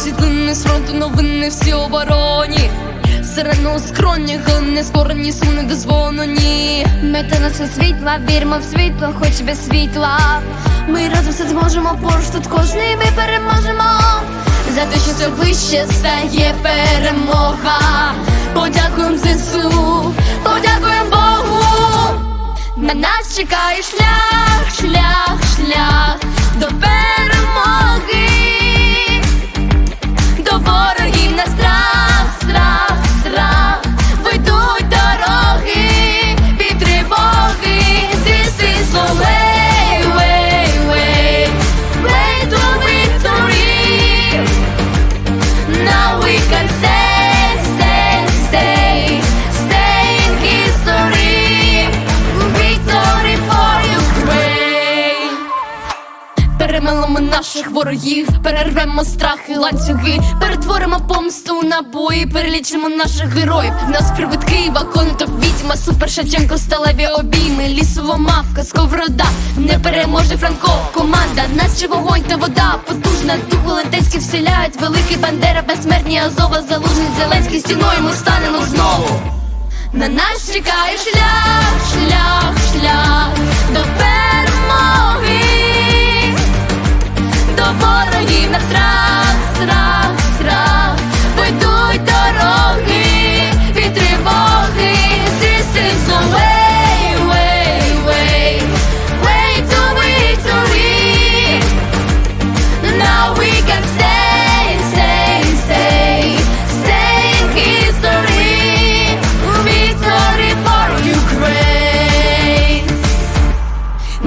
світлини з фронту, новини всі обороні. Сирено скроні, не скорені сум не дозволено, ні. Мета нас від світла, віримо в світло, хоч без світла. Ми разом все зможемо, поруч тут кожний ми переможемо. За те, що все ближче стає перемога. Подякуємо ЗСУ, подякуємо Богу. На нас чекає шлях, шлях, шлях до перемоги. Перемелимо наших ворогів, перервемо страхи, ланцюги, перетворимо помсту на бої, перелічимо наших героїв. В нас привид Києва, конотоп, відьма, супер Шевченко, сталеві обійми, лісова мавка, сковорода, не переможе Франко, команда, нас чи вогонь та вода, потужна, дух Волонтецький вселяють, великий Бандера, безсмертні Азова, залужний Зеленський, стіною ми станемо знову. На нас чекає шлях, шлях, шлях до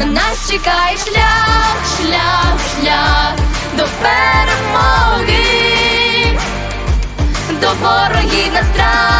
На нас чекає шлях, шлях, шлях до перемоги. До ворогів на страх,